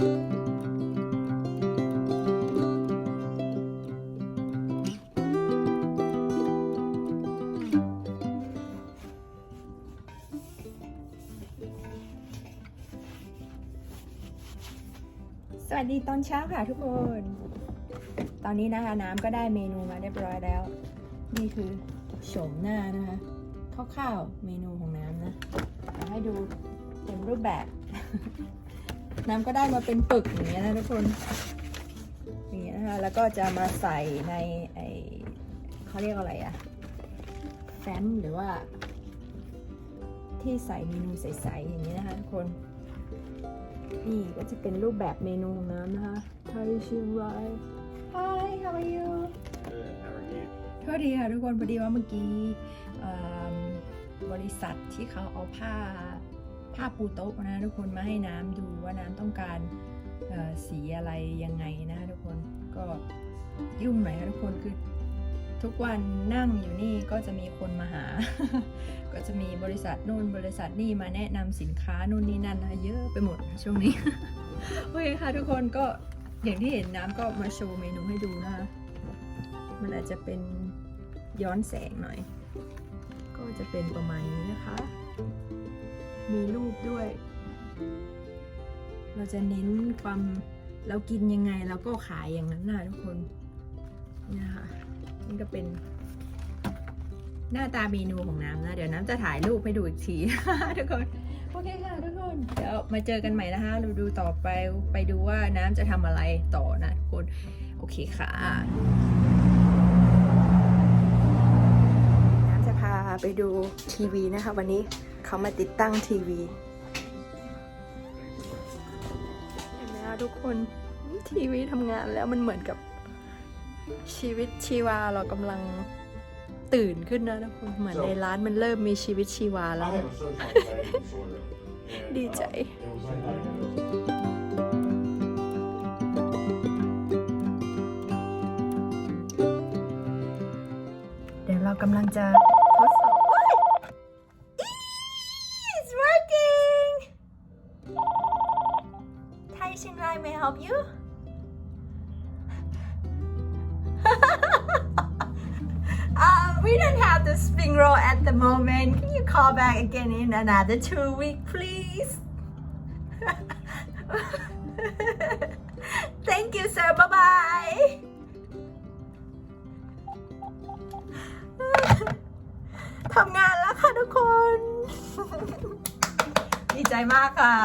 สวัสดีตอนเช้าค่ะทุกคน ตอนนี้นะคะน้ำก็ได้เมนูมาเรียบร้อยแล้ว นี่คือโฉมหน้านะคะคร่าวๆเมนูของน้ำนะเอาให้ดูเต็มรูปแบบ น้ำก็ได้มาเป็นปึกอย่างเงี้ยนะทุกคนอย่างเงี้ยนะคะแล้วก็จะมาใส่ในไอเขาเรียกอะไรอะแฟ้มหรือว่า ที่ใส่เมนูใสๆอย่างนี้นะคะทุกคน นี่ก็จะเป็นรูปแบบเมนูของน้ำนะคะไทยเชียงราย Hi how are you Good. How are you? โทษทีค่ะทุกคนพอดีว่าเมื่อกี้เอิ่มบริษัทที่เขาเอาผ้า ผ้าปูโต๊ะนะทุกคนมาให้น้ำดูว่าน้ำต้องการสีอะไรยังไงนะทุกคนก็ยุ่งหน่อยค่ะทุกคนคือทุกวันนั่งอยู่นี่ก็จะมีคนมาหา ก็จะมีบริษัทนู่นบริษัทนี่มาแนะนำสินค้านู่นนี่นั่นนะเยอะไปหมดช่วงนี้โอเคค่ะทุกคนก็อย่างที่เห็นน้ำก็มาโชว์เมนูให้ดูนะคะมันอาจจะเป็นย้อนแสงหน่อย ก็จะเป็นประมาณนี้นะคะ มีรูปด้วย เราจะเน้นความเรากินยังไงเราก็ขายอย่างนั้นนะทุกคนนี่นะคะนี่ก็เป็น หน้าตาเมนูของน้ำนะ เดี๋ยวน้ำจะถ่ายรูปให้ดูอีกทีทุกคนโอเคค่ะทุกคน เดี๋ยวมาเจอกันใหม่นะคะเราดูต่อไปไปดูว่าน้ำจะทำอะไรต่อนะทุกคน โอเคค่ะน้ำจะพาไปดูทีวีนะคะวันนี้ เขามาติดตั้งทีวีเห็นไหมคะทุกคนทีวีทำงานแล้วมันเหมือนกับชีวิตชีวาเรากำลังตื่นขึ้นนะทุกคนเหมือนในร้านมันเริ่มมีชีวิตชีวา I แล้ว have a social anxiety disorder. and, DJ. uh, It was like, เดี๋ยวเรากำลังจะ don't have the spring roll at the moment. Can you call back again in another two week, please? Thank you, sir. Bye bye. ทำงานแล้วค่ะทุกคน ดีใจมากค่ะ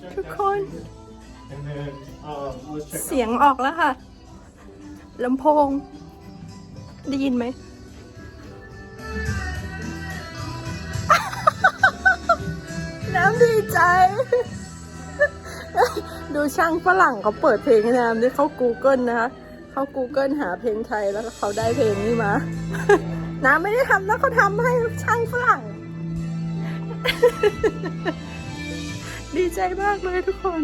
check ทุก that คน And then, um, let's check เสียงออกแล้วค่ะลำโพง ได้ยินไหม น้ำดีใจ ดูช่างฝรั่งเขาเปิดเพลงให้น้ำด้วยเขา Google นะคะเขา Google หาเพลงไทยแล้วเขาได้เพลงนี้มา น้ำไม่ได้ทำนะเขาทำให้ช่างฝรั่ง ดีใจมากเลยทุกคน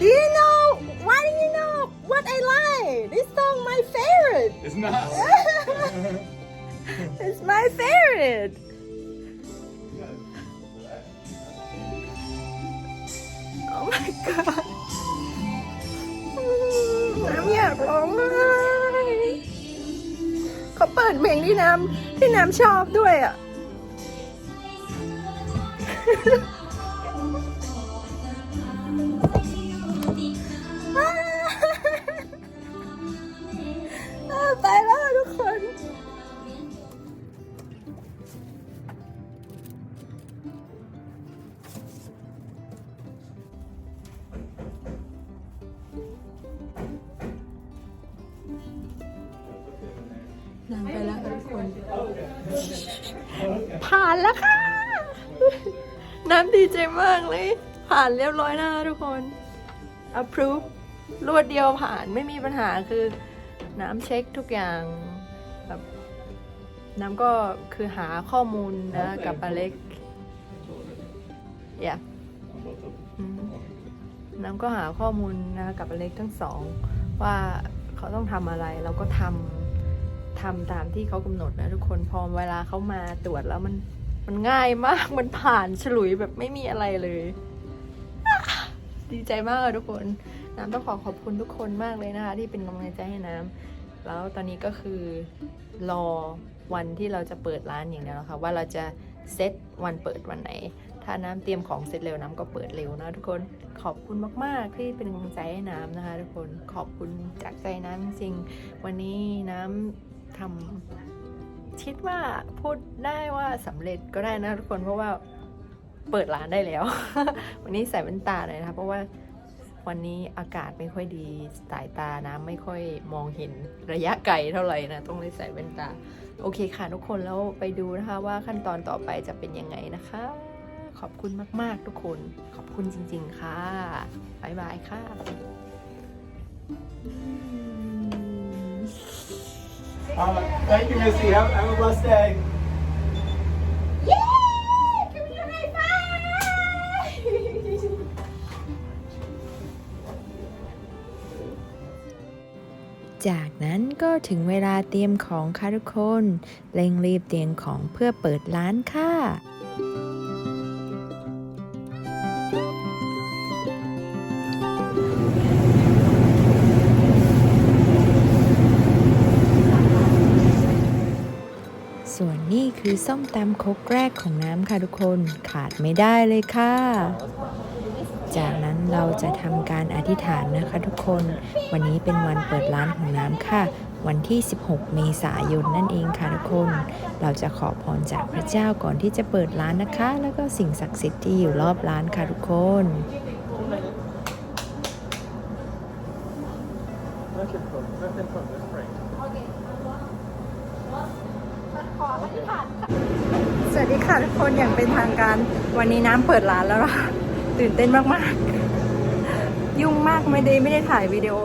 Do you know why do you know what I like this song my favorite It's not. it's my favorite Oh my god น้ำอยากร้องไห้เขาเปิดเพลงที่น้ำที่น้ำชอบด้วยอะ ไปแล้วค่ะทุกคน ผ่านแล้วค่ะ น้ำดีใจมากเลย ผ่านเรียบร้อยนะทุกคน approve รวดเดียวผ่านไม่มีปัญหาคือน้ำเช็คทุกอย่างแบบน้ำก็คือหาข้อมูลนะกับอเล็กอย่าน้ำก็หาข้อมูลนะกับอเล็กทั้งสอง ว่าเขาต้องทำอะไรเราก็ทำ ทำตามที่เขากำหนดนะทุกคนพอเวลาเขามาตรวจแล้วมันมันง่ายมากมันผ่านฉลุยแบบไม่มีอะไรเลย ดีใจมากเลยทุกคน น้ำต้องขอขอบคุณทุกคนมากเลยนะคะ ที่เป็นกำลังใจให้น้ำแล้วตอนนี้ก็คือรอวันที่เราจะเปิดร้านอย่างเดียวค่ะว่าเราจะเซตวันเปิดวันไหน ถ้าน้ำเตรียมของเสร็จเร็วน้ำก็เปิดเร็วนะทุกคนขอบคุณมาก ๆ ที่เป็นกำลังใจให้น้ำนะคะ ทุกคนขอบคุณจากใจน้ำจริงวันนี้น้ำ ทำคิดว่าพูดได้ว่าสำเร็จก็ได้นะทุกคนเพราะว่าเปิดร้านได้แล้ว วันนี้ใส่แว่นตาเลยนะคะเพราะว่าวันนี้อากาศไม่ค่อยดีสายตาน้ำไม่ค่อยมองเห็นระยะไกลเท่าไหร่นะต้องเลยใส่แว่นตา โอเคค่ะทุกคนแล้วไปดูนะคะว่าขั้นตอนต่อไปจะเป็นยังไงนะคะ ขอบคุณมาก ๆ ทุกคน ขอบคุณจริง ๆ ค่ะบ๊ายบายค่ะ Uh, thank you, Missy. Have, have a blessed day. จากนั้นก็ถึงเวลาเตรียมของค่ะทุกคน เร่งรีบเตรียมของเพื่อเปิดร้านค่ะ คือส้มตำครกแรกของน้ำค่ะทุกคนขาดไม่ได้เลยค่ะ จากนั้นเราจะทำการอธิษฐานนะคะทุกคน วันนี้เป็นวันเปิดร้านของน้ำค่ะ วันที่ 16 เมษายนนั่นเองค่ะทุกคน เราจะขอพรจากพระเจ้าก่อนที่จะเปิดร้านนะคะ แล้วก็สิ่งศักดิ์สิทธิ์ที่อยู่รอบร้านค่ะทุกคน สวัสดีค่ะทุกคนอย่างเป็นทางการวันนี้น้ำเปิดร้านแล้วนะคะตื่นเต้นมาก ๆ ยุ่งมากไม่ได้ไม่ได้ถ่ายวิดีโอ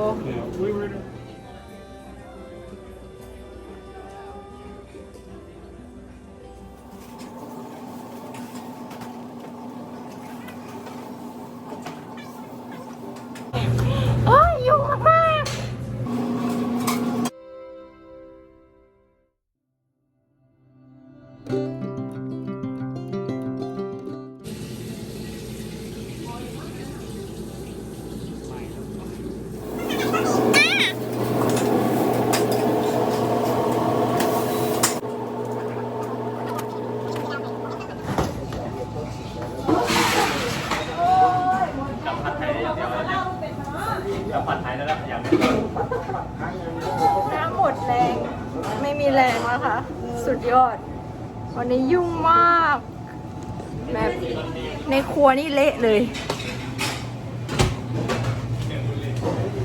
ากแบบในครัวนี่เละเลย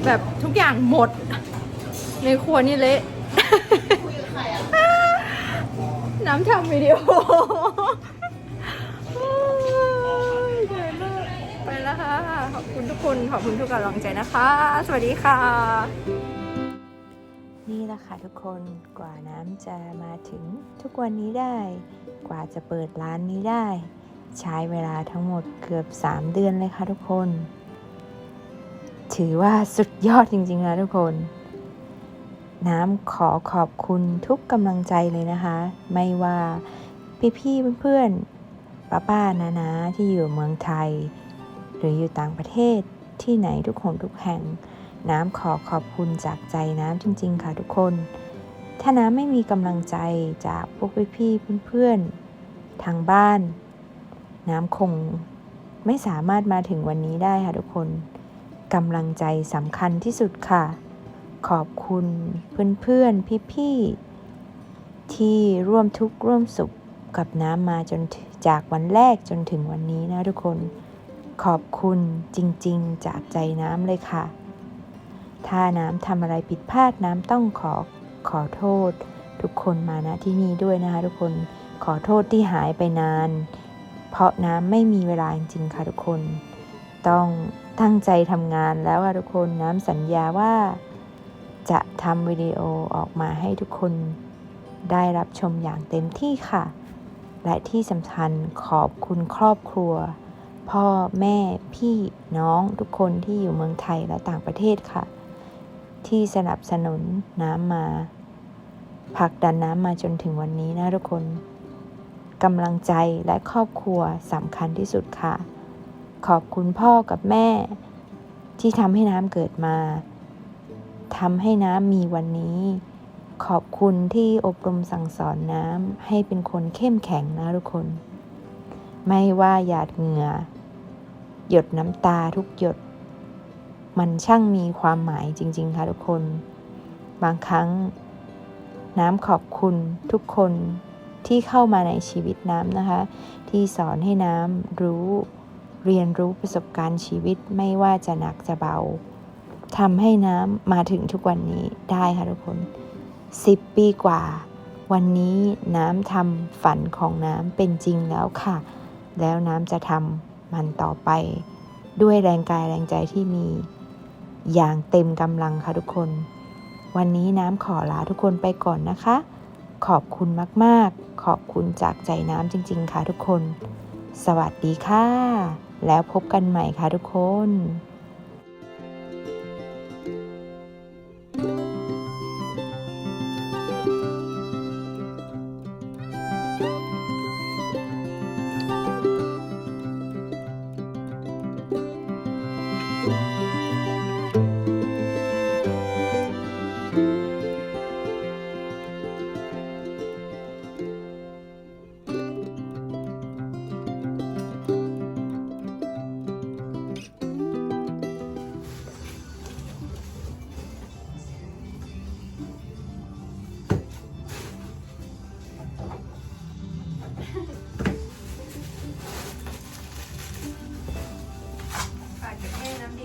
แบบทุกอย่างหมด ในครัวนี่เละน้ำทำวิดีโอไปแล้วค่ะ ขอบคุณทุกคน ขอบคุณทุกกำลังใจนะคะ สวัสดีค่ะ นี่แหละค่ะทุกคนกว่าน้ำจะมาถึงทุกวันนี้ได้ กว่าจะเปิดร้านนี้ได้ ใช้เวลาทั้งหมดเกือบ 3 เดือนเลยค่ะทุกคน ถือว่าสุดยอดจริงๆนะทุกคน น้ำขอขอบคุณทุกกำลังใจเลยนะคะ ไม่ว่าพี่ๆเพื่อนๆป้าป้าๆนานาที่อยู่เมืองไทย หรืออยู่ต่างประเทศที่ไหนทุกคนทุกแห่ง น้ำขอขอบคุณจากใจน้ำจริง ๆ ค่ะทุกคน ถ้าน้ำไม่มีกำลังใจจากพวกพี่ๆเพื่อนๆ ทางบ้าน น้ำคงไม่สามารถมาถึงวันนี้ได้ค่ะทุกคนกำลังใจสำคัญที่สุดค่ะ ขอบคุณเพื่อนๆพี่ๆที่ร่วมทุกข์ร่วมสุขกับน้ำมาจนจากวันแรกจนถึงวันนี้นะทุกคน ขอบคุณจริงๆ จากใจน้ำเลยค่ะ ถ้าน้ำทำอะไรผิดพลาดน้ำต้องขอขอโทษ ทุกคนมาณที่นี่ด้วยนะคะ ทุกคนขอโทษที่หายไปนาน เพราะน้ำไม่มีเวลาจริงๆค่ะทุกคน ต้องตั้งใจทำงานแล้วค่ะทุกคนน้ำสัญญาว่าจะทำวิดีโอออกมาให้ทุกคนได้รับชมอย่างเต็มที่ค่ะ และที่สำคัญขอบคุณครอบครัว พ่อแม่พี่น้องทุกคนที่อยู่เมืองไทยและต่างประเทศค่ะ ที่สนับสนุนน้ำมาผลักดันน้ำมาจนถึงวันนี้นะทุกคนกำลังใจและครอบครัวสำคัญที่สุดค่ะ ขอบคุณพ่อกับแม่ ที่ทำให้น้ำเกิดมาทำให้น้ำมีวันนี้ ขอบคุณที่อบรมสั่งสอนน้ำให้เป็นคนเข้มแข็งนะทุกคน ไม่ว่าหยาดเหงื่อ หยดน้ำตาทุกหยด มันช่างมีความหมายจริง ๆ ค่ะทุกคน บางครั้ง น้ำขอบคุณทุกคนที่เข้ามาในชีวิตน้ำนะคะ ที่สอนให้น้ำรู้เรียนรู้ประสบการณ์ชีวิตไม่ว่าจะหนักจะเบาทำให้น้ำมาถึงทุกวันนี้ได้ค่ะทุกคน 10 ปีกว่า วันนี้น้ำทำฝันของน้ำเป็นจริงแล้วค่ะ แล้วน้ำจะทำมันต่อไป ด้วยแรงกายแรงใจที่มี อย่างเต็มกำลังค่ะทุกคน วันนี้น้ำขอลาทุกคนไปก่อนนะคะ ขอบคุณมากๆ ขอบคุณจากใจน้ำจริง ๆ ค่ะทุกคน สวัสดีค่ะ แล้วพบกันใหม่ค่ะทุกคน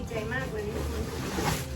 ใจมากเลยทุกคน